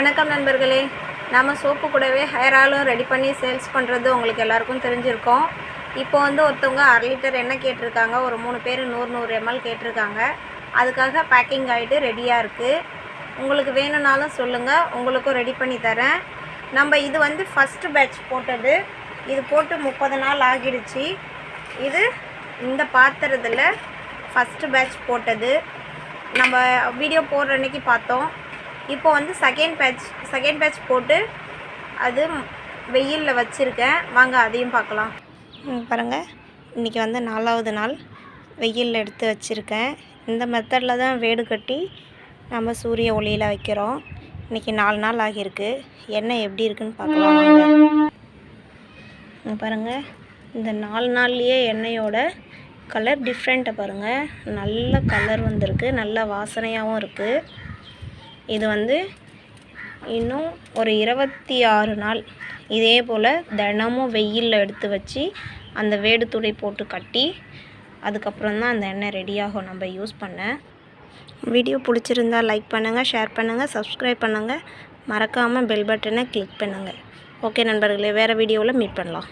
வணக்கம் நண்பர்களே. நம்ம சோப்பு கூடவே ஹேர் ஆயிலும் ரெடி பண்ணி சேல்ஸ் பண்ணுறது உங்களுக்கு எல்லாருக்கும் தெரிஞ்சிருக்கோம். இப்போ வந்து ஒருத்தவங்க அரை லிட்டர் எண்ணெய் கேட்டிருக்காங்க. ஒரு மூணு பேர் நூறு நூறு எம்எல் கேட்டிருக்காங்க. அதுக்காக பேக்கிங் ஆகிட்டு ரெடியாக இருக்குது உங்களுக்கு வேணும்னாலும் சொல்லுங்கள் உங்களுக்கும் ரெடி பண்ணி தரேன். நம்ம இது வந்து ஃபஸ்ட்டு பேட்ச் போட்டது. இது போட்டு முப்பது நாள் ஆகிடுச்சு. இது இந்த பாத்திரத்தில் ஃபஸ்ட்டு பேட்ச் போட்டது. நம்ம வீடியோ போடுற அன்னைக்கு பார்த்தோம். இப்போ வந்து செகண்ட் பேட்ச் செகண்ட் பேட்ச் போட்டு அது வெயிலில் வச்சுருக்கேன். வாங்க அதையும் பார்க்கலாம். பாருங்கள் இன்றைக்கி வந்து நாலாவது நாள். வெயிலில் எடுத்து வச்சுருக்கேன். இந்த மெத்தடில் தான் வேடு கட்டி நம்ம சூரிய ஒளியில் வைக்கிறோம். இன்றைக்கி நாலு நாள் ஆகியிருக்கு. எண்ணெய் எப்படி இருக்குன்னு பார்க்கலாம் பாருங்கள் இந்த நாலு நாள்லேயே எண்ணெயோட கலர் டிஃப்ரெண்ட்டை பாருங்கள் நல்ல கலர் வந்திருக்கு. நல்ல வாசனையாகவும் இருக்குது இது வந்து இன்னும் ஒரு இருபத்தி ஆறு நாள். இதே போல் தினமும் வெயிலில் எடுத்து வச்சு அந்த வேடு துளி போட்டு கட்டி அதுக்கப்புறம் தான் அந்த எண்ணெய் ரெடியாகும் நம்ம யூஸ் பண்ண. வீடியோ பிடிச்சிருந்தா லைக் பண்ணுங்கள் ஷேர் பண்ணுங்கள் சப்ஸ்கிரைப் பண்ணுங்கள் மறக்காமல் பெல் பட்டனை கிளிக் பண்ணுங்கள் ஓகே நண்பர்களே வேறு வீடியோவில் மீட் பண்ணலாம்.